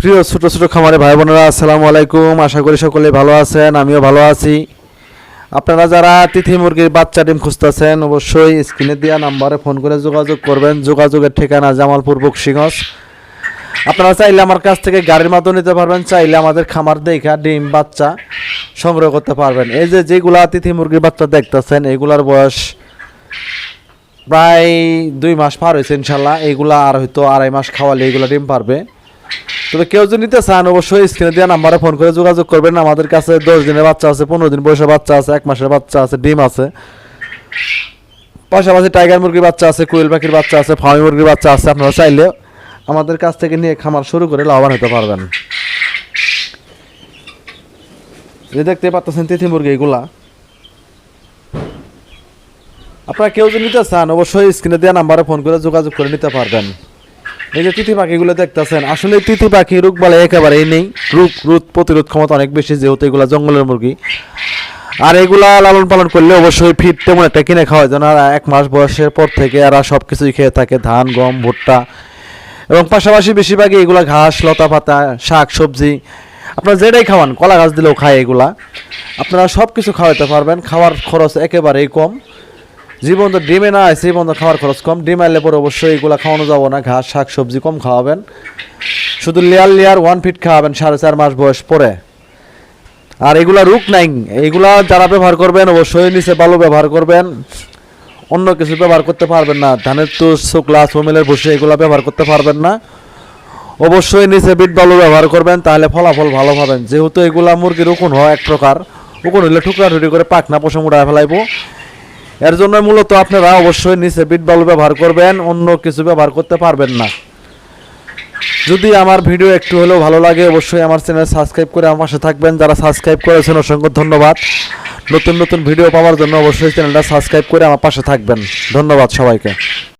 প্রিয় ছোট ছোট খামারে ভাই বোনেরা, আসসালামু আলাইকুম। আশা করি সকলে ভালো আছেন, আমিও ভালো আছি। আপনারা যারা তিথি মুরগির বাচ্চা ডিম খুঁজতেছেন, অবশ্যই স্ক্রিনে দেওয়া নাম্বারে ফোন করে যোগাযোগ করবেন। যোগাযোগের ঠিকানা জামালপুর, বক্সিগঞ্জ। আপনারা চাইলে আমার কাছ থেকে গাড়ির মাধ্যমে নিতে পারবেন, চাইলে আমাদের খামার দেখা ডিম বাচ্চা সংগ্রহ করতে পারবেন। এই যে যেগুলা তিথি মুরগির বাচ্চা দেখতেছেন, এগুলার বয়স প্রায় দুই মাস পার হয়েছে ইনশাল্লাহ। এইগুলা আর হয়তো আড়াই মাস খাওয়ালে এইগুলা ডিম পারবে। তবে কেউ যদি নিতে চান, অবশ্যই স্ক্রিনে দেওয়া নাম্বারে ফোন করে যোগাযোগ করবেন। আমাদের কাছে দশ দিনের বাচ্চা আছে, পনেরো দিন বয়সের বাচ্চা আছে, এক মাসের বাচ্চা আছে, ডিম আছে। পাশাপাশি টাইগার মুরগির বাচ্চা আছে, কোয়েল পাখির বাচ্চা আছে, ফার্মি মুরগির বাচ্চা আছে, আপনারা চাইলে আমাদের কাছ থেকে নিয়ে খামার শুরু করে লাভবান হতে পারবেন। যে দেখতে পাচ্ছেন তিথি মুরগি এগুলা। আপনারা কেউ যদি নিতে চান, অবশ্যই স্ক্রিনে দেওয়া নাম্বারে ফোন করে যোগাযোগ করে নিতে পারবেন। এই যে তিথি পাখিগুলো দেখতেছেন, আসলে তিথি পাখি রোগ বলে একেবারেই নেই। রোগ রোধ প্রতিরোধ ক্ষমতা অনেক বেশি যেহেতু এগুলা জঙ্গলের মুরগি। আর এগুলা লালন পালন করলে অবশ্যই ফিট তেমন একটা কিনে খাওয়া যেন আর এক মাস বয়সের পর থেকে এরা সব কিছুই খেয়ে থাকে, ধান, গম, ভুট্টা। এবং পাশাপাশি বেশিরভাগই এগুলা ঘাস, লতা পাতা, শাক, সবজি। আপনারা যেটাই খাওয়ান, কলা গাছ দিলেও খায় এগুলা। আপনারা সব কিছু খাওয়াতে পারবেন, খাওয়ার খরচ একেবারেই কম। জীবন তো ডিমে না আছে তো খাওয়ার খরচ কম। ডিম আনলে পরে অবশ্যই এগুলো খাওয়ানো যাব না। ঘাস, শাক, সবজি কম খাওয়াবেন। শুধু লেয়ার লেয়ার ওয়ান ফিট খাওয়াবেন সাড়ে চার মাস বয়স পরে। আর এগুলা রুক নাই। এগুলা যারা ব্যবহার করবেন, অবশ্যই নিচে বালু ব্যবহার করবেন। অন্য কিছু ব্যবহার করতে পারবেন না। ধানের তুষ, শুকলা সোমেলের বসে এগুলা ব্যবহার করতে পারবেন না। অবশ্যই নিচে বিট বালু ব্যবহার করবেন, তাহলে ফলাফল ভালো পাবেন। যেহেতু এগুলা মুরগির উকুন হয় এক প্রকার। উকুন হইলে টুকরা টুকরি করে পাকনা পশম উড়ায় ফেলাইবো। এর জন্য মূলত আপনারা অবশ্যই নিচে বিট বাল ব্যবহার করবেন, অন্য কিছু ব্যবহার করতে পারবেন না। যদি আমার ভিডিও একটু হলেও ভালো লাগে, অবশ্যই আমার চ্যানেল সাবস্ক্রাইব করে আমার পাশে থাকবেন। যারা সাবস্ক্রাইব করেছেন, অসংখ্য ধন্যবাদ। নতুন নতুন ভিডিও পাওয়ার জন্য অবশ্যই চ্যানেলটা সাবস্ক্রাইব করে আমার পাশে থাকবেন। ধন্যবাদ সবাইকে।